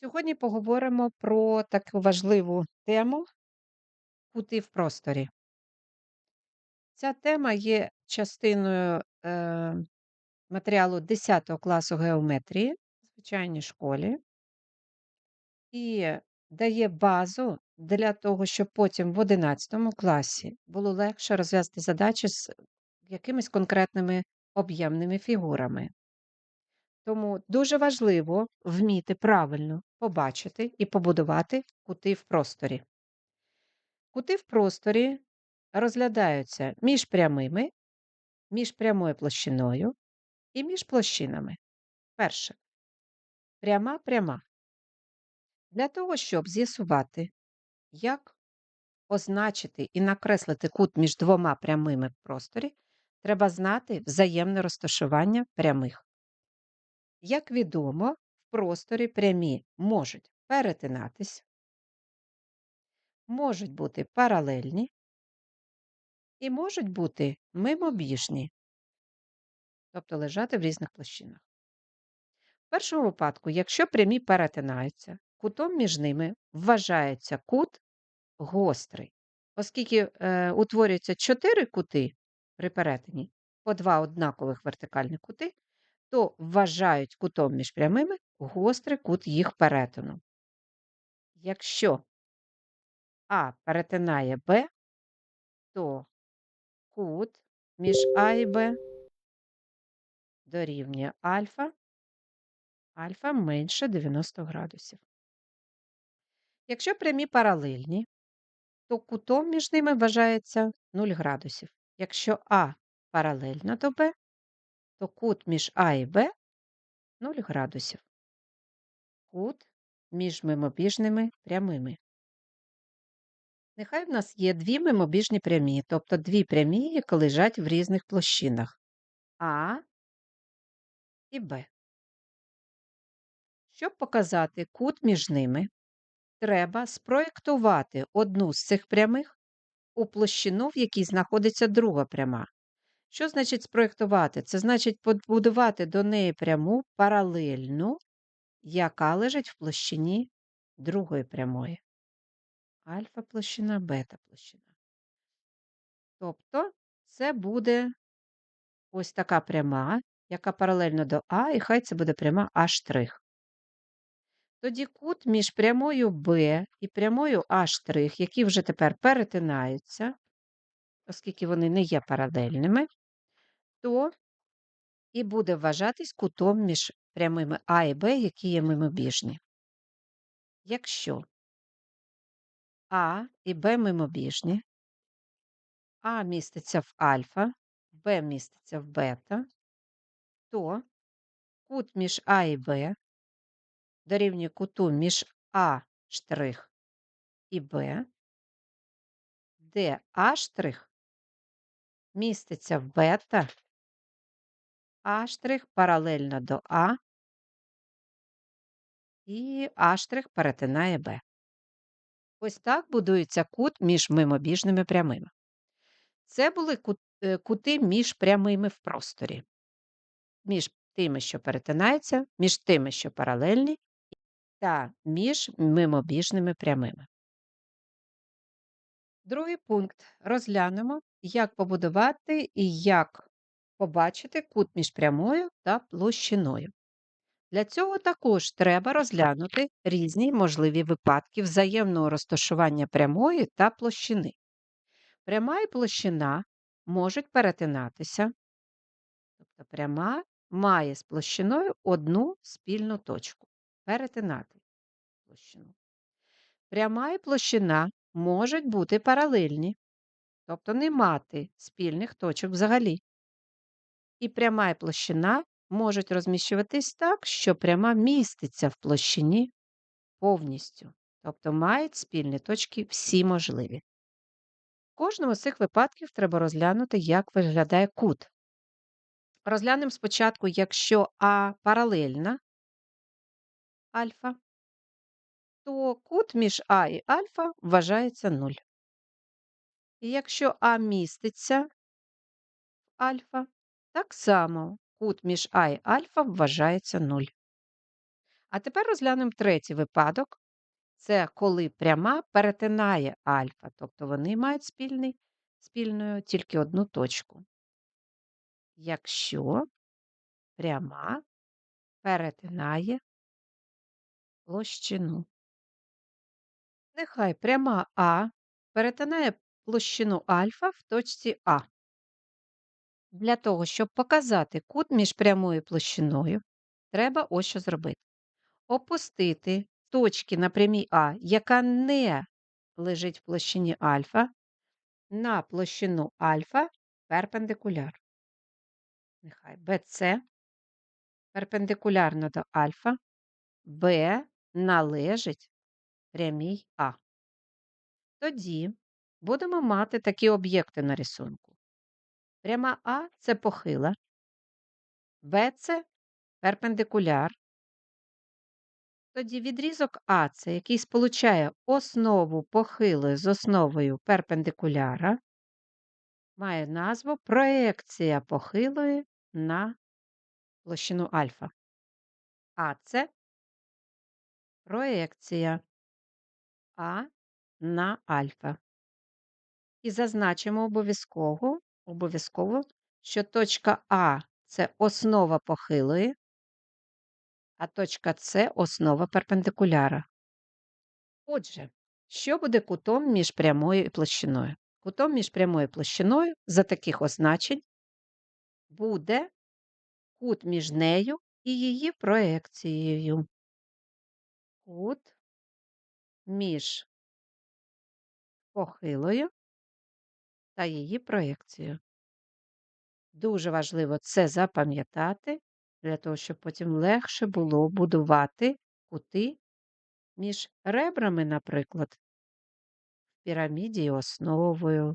Сьогодні поговоримо про таку важливу тему кути в просторі. Ця тема є частиною е, матеріалу 10 класу геометрії в звичайній школі і дає базу для того, щоб потім в 11 класі було легше розв'язати задачі з якимись конкретними об'ємними фігурами. Тому дуже важливо вміти правильно побачити і побудувати кути в просторі. Кути в просторі розглядаються між прямими, між прямою площиною і між площинами. Перше. Пряма пряма. Для того, щоб з'ясувати, як означити і накреслити кут між двома прямими в просторі, треба знати взаємне розташування прямих. Як відомо, в просторі прямі можуть перетинатись, можуть бути паралельні. І можуть бути мимобіжні, тобто лежати в різних площинах. В першому випадку, якщо прямі перетинаються, кутом між ними вважається кут гострий, оскільки е, утворюються чотири кути при перетині по два однакових вертикальних кути, то вважають кутом між прямими гострий кут їх перетину. Якщо А перетинає Б, то кут між А і Б дорівнює альфа, альфа менше 90 градусів. Якщо прямі паралельні, то кутом між ними вважається 0 градусів. Якщо А паралельно до Б, то кут між А і Б 0 градусів. Кут між мимобіжними прямими. Нехай в нас є дві мимобіжні прямі, тобто дві прямі, які лежать в різних площинах А і Б. Щоб показати кут між ними, треба спроєктувати одну з цих прямих у площину, в якій знаходиться друга пряма. Що значить спроєктувати? Це значить побудувати до неї пряму паралельну, яка лежить в площині другої прямої. Альфа площина, бета площина. Тобто це буде ось така пряма, яка паралельно до А, і хай це буде пряма А'. Тоді кут між прямою Б і прямою А', які вже тепер перетинаються, оскільки вони не є паралельними, то і буде вважатись кутом між прямими А і Б, які є мимобіжні. Якщо А і Б мимобіжні, А міститься в альфа, Б міститься в бета, то кут між А і Б дорівнює куту між А' і Б, де А' міститься в бета, А' паралельно до А, і А' перетинає Б. Ось так будується кут між мимобіжними прямими. Це були е, кути між прямими в просторі, між тими, що перетинаються, між тими, що паралельні, та між мимобіжними прямими. Другий пункт розглянемо, як побудувати і як побачити кут між прямою та площиною. Для цього також треба розглянути різні можливі випадки взаємного розташування прямої та площини. Пряма і площина можуть перетинатися, тобто пряма має з площиною одну спільну точку перетинати площину. Пряма і площина можуть бути паралельні, тобто не мати спільних точок взагалі. І пряма і площина можуть розміщуватись так, що пряма міститься в площині повністю, тобто мають спільні точки всі можливі. В кожному з цих випадків треба розглянути, як виглядає кут. Розглянемо спочатку, якщо А паралельна альфа, то кут між А і альфа вважається 0. І якщо А міститься в альфа, так само кут між А і альфа вважається 0. А тепер розглянемо третій випадок. Це коли пряма перетинає альфа, тобто вони мають спільний, спільною тільки одну точку. Якщо пряма перетинає площину. Нехай пряма А перетинає площину альфа в точці А. Для того, щоб показати кут між прямою площиною, треба ось що зробити. Опустити точки на прямій А, яка не лежить в площині альфа, на площину альфа перпендикуляр. Нехай BC перпендикулярно до альфа, Б належить прямій А. Тоді будемо мати такі об'єкти на рисунку. Пряма А це похила, Б це перпендикуляр. Тоді відрізок А це який сполучає основу похилої з основою перпендикуляра, має назву проекція похилої на площину альфа. А це проекція А на альфа. І зазначимо обов'язково, обов'язково, що точка А це основа похилої, а точка С основа перпендикуляра. Отже, що буде кутом між прямою і площиною? Кутом між прямою і площиною за таких означень буде кут між нею і її проекцією. Кут між похилою та її проекцією. Дуже важливо це запам'ятати, для того, щоб потім легше було будувати кути між ребрами, наприклад, в піраміді і основою,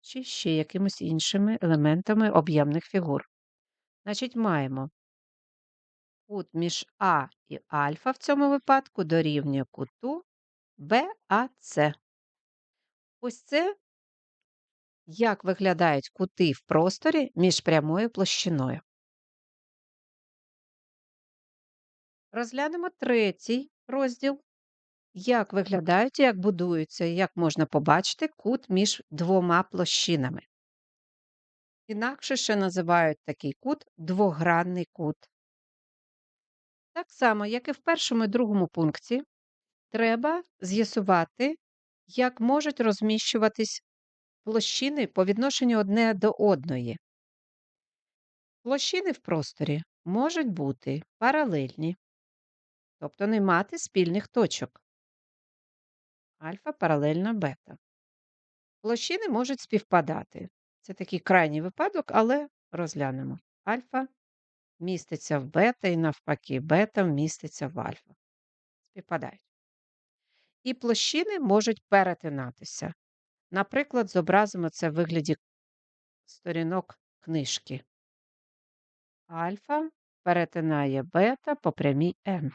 чи ще якимись іншими елементами об'ємних фігур. Значить, маємо кут між А і альфа в цьому випадку дорівнює куту БАЦ. Ось це як виглядають кути в просторі між прямою площиною. Розглянемо третій розділ. Як виглядають, як будуються, як можна побачити кут між двома площинами. Інакше ще називають такий кут двогранний кут. Так само, як і в першому і другому пункті, треба з'ясувати, як можуть розміщуватись площини по відношенню одне до одної. Площини в просторі можуть бути паралельні, тобто не мати спільних точок. Альфа паралельно бета. Площини можуть співпадати. Це такий крайній випадок, але розглянемо. Альфа міститься в бета і навпаки, бета вміститься в альфа. Співпадають. І площини можуть перетинатися. Наприклад, зобразимо це в вигляді сторінок книжки. Альфа перетинає бета по прямій n.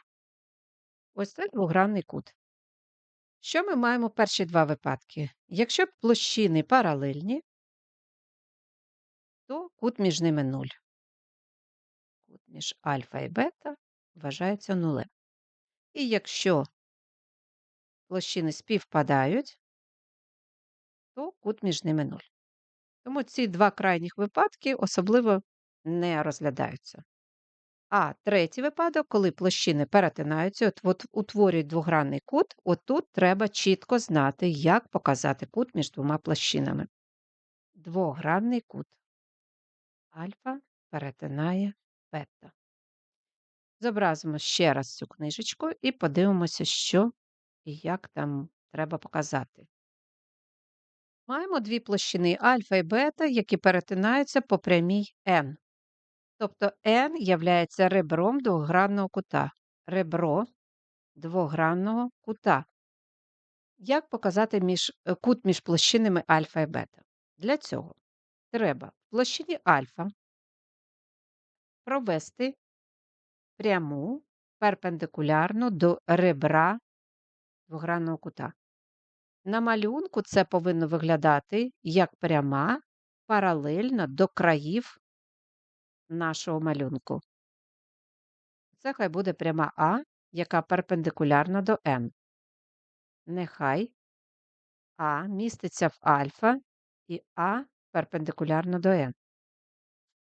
Ось це двогранний кут. Що ми маємо перші два випадки? Якщо площини паралельні, то кут між ними 0. Кут між альфа і бета вважається нулем. І якщо площини співпадають, то кут між ними 0. Тому ці два крайніх випадки особливо не розглядаються. А третій випадок, коли площини перетинаються, от, утворюють двогранний кут, отут треба чітко знати, як показати кут між двома площинами. Двогранний кут. Альфа перетинає бета. Зобразимо ще раз цю книжечку і подивимося, що і як там треба показати. Маємо дві площини альфа і бета, які перетинаються по прямій n. Тобто n являється ребром двогранного кута. Ребро двогранного кута. Як показати між, е, кут між площинами альфа і бета? Для цього треба в площині альфа провести пряму перпендикулярну до ребра двогранного кута. На малюнку це повинно виглядати як пряма паралельно до країв нашого малюнку. Це хай буде пряма А яка перпендикулярна до N. Нехай А міститься в альфа і А перпендикулярно до N.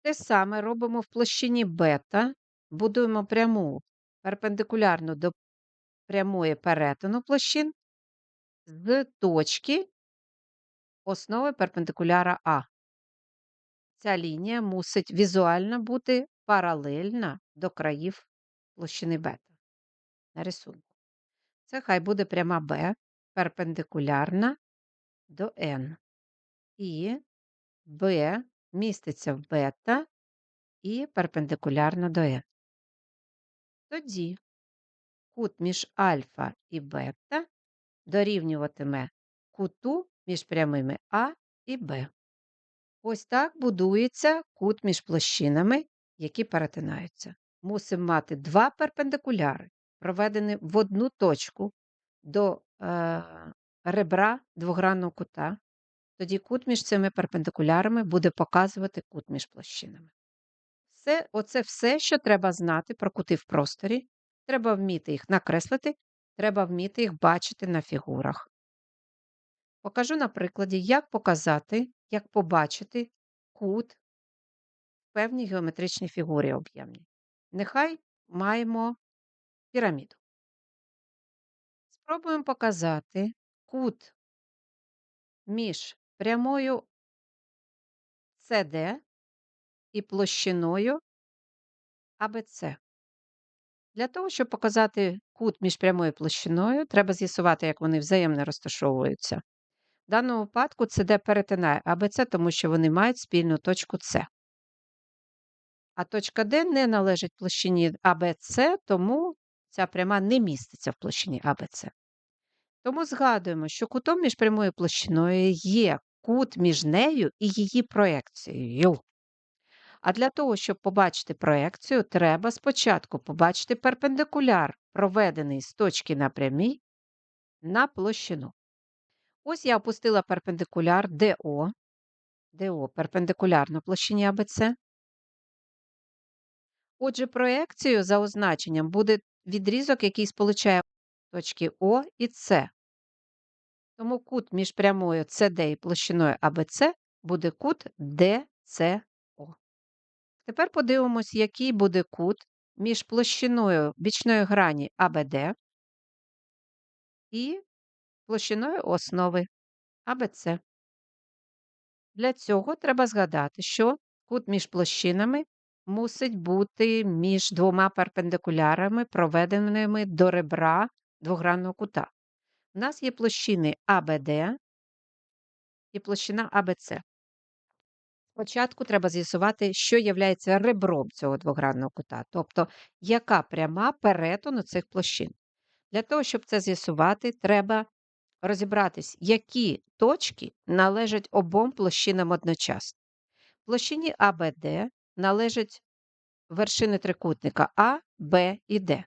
Те саме робимо в площині бета, будуємо пряму перпендикулярну до прямої перетину площин з точки основи перпендикуляра А. Ця лінія мусить візуально бути паралельна до країв площини бета на рисунку. Це хай буде пряма Б перпендикулярна до N. І Б міститься в бета і перпендикулярна до N. Тоді кут між альфа і бета дорівнюватиме куту між прямими А і Б. Ось так будується кут між площинами, які перетинаються. Мусимо мати два перпендикуляри, проведені в одну точку до е, ребра двогранного кута. Тоді кут між цими перпендикулярами буде показувати кут між площинами. Все, Оце все, що треба знати про кути в просторі. Треба вміти їх накреслити, треба вміти їх бачити на фігурах. Покажу на прикладі, як показати, як побачити кут в певній геометричній фігурі об'ємній. Нехай маємо піраміду. Спробуємо показати кут між прямою CD і площиною АБЦ. Для того, щоб показати кут між прямою площиною, треба з'ясувати, як вони взаємно розташовуються. В даному випадку CD перетинає АБЦ, тому що вони мають спільну точку С. А точка Д не належить площині АБЦ, тому ця пряма не міститься в площині АБЦ. Тому згадуємо, що кутом між прямою площиною є кут між нею і її проекцією. А для того, щоб побачити проекцію, треба спочатку побачити перпендикуляр, проведений з точки на прямій на площину. Ось я опустила перпендикуляр ДО, ДО перпендикулярно площині АБЦ. Отже, проекцією за означенням буде відрізок, який сполучає точки О і С. Тому кут між прямою CD і площиною АБЦ буде кут ДЦО. Тепер подивимось, який буде кут між площиною бічної грані АБД і площиною основи АБЦ. Для цього треба згадати, що кут між площинами мусить бути між двома перпендикулярами, проведеними до ребра двогранного кута. У нас є площини АБД і площина АБЦ. Спочатку треба з'ясувати, що є ребром цього двогранного кута, тобто яка пряма перетину цих площин. Для того, щоб це з'ясувати, треба розібратись, які точки належать обом площинам одночасно. Площині АБД належать вершини трикутника А, Б і Д.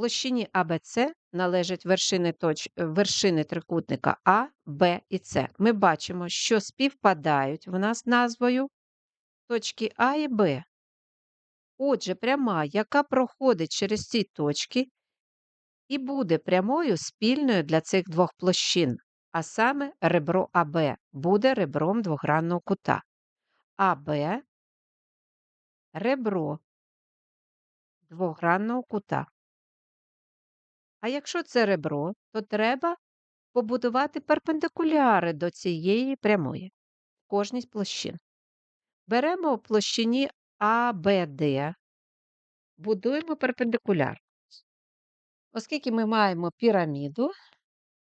Площині АБЦ належать вершини точ... вершини трикутника А, Б і С. Ми бачимо, що співпадають в нас назвою точки А і Б. Отже, пряма, яка проходить через ці точки, і буде прямою спільною для цих двох площин, а саме ребро АБ буде ребром двогранного кута. АБ ребро двогранного кута. А якщо це ребро, то треба побудувати перпендикуляри до цієї прямої в кожній площин. Беремо площині АБД, будуємо перпендикуляр. Оскільки ми маємо піраміду,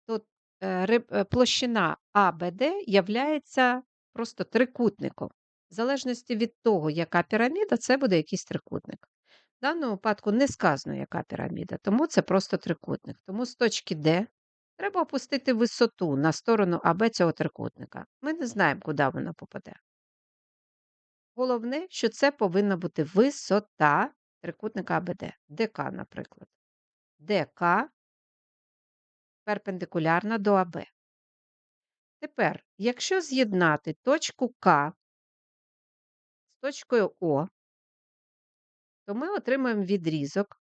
то е, е, площина АБД являється просто трикутником. В залежності від того, яка піраміда, це буде якийсь трикутник. В даному випадку не сказано, яка піраміда, тому це просто трикутник. Тому з точки D треба опустити висоту на сторону АБ цього трикутника. Ми не знаємо, куди вона попаде. Головне, що це повинна бути висота трикутника АБД, ДК, наприклад. ДК перпендикулярна до АБ. Тепер, якщо з'єднати точку К з точкою О, то ми отримаємо відрізок,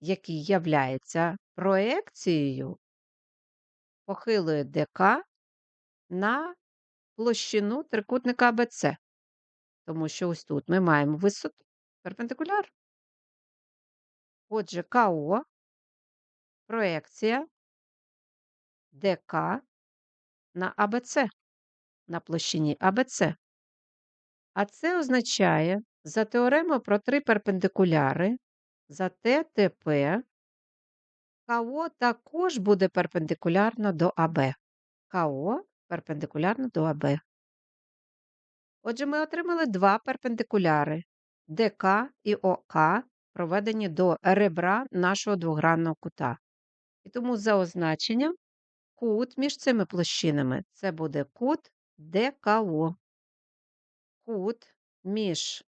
який являється проекцією похилої ДК на площину трикутника АБЦ. Тому що ось тут ми маємо висоту перпендикуляр. Отже, КО проекція ДК на АБЦ, на площині АБЦ. А це означає за теоремою про три перпендикуляри за ТТП КО також буде перпендикулярно до АБ. КО перпендикулярно до АБ. Отже, ми отримали два перпендикуляри ДК і ОК, проведені до ребра нашого двогранного кута. І тому за означенням кут між цими площинами це буде кут ДКО. Кут між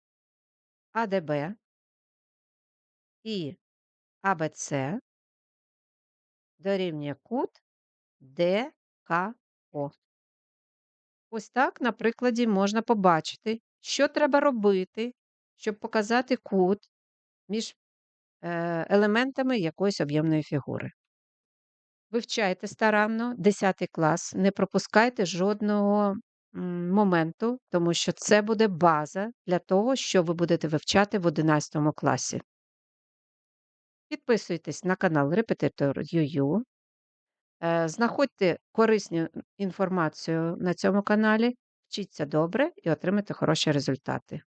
АДБ і АБЦ дорівнює кут ДКО. Ось так на прикладі можна побачити, що треба робити, щоб показати кут між е, елементами якоїсь об'ємної фігури. Вивчайте старанно 10 клас, не пропускайте жодного моменту, тому що це буде база для того, що ви будете вивчати в 11 класі. Підписуйтесь на канал Репетитор ЮЮ. Е, Знаходьте корисну інформацію на цьому каналі, вчіться добре і отримайте хороші результати.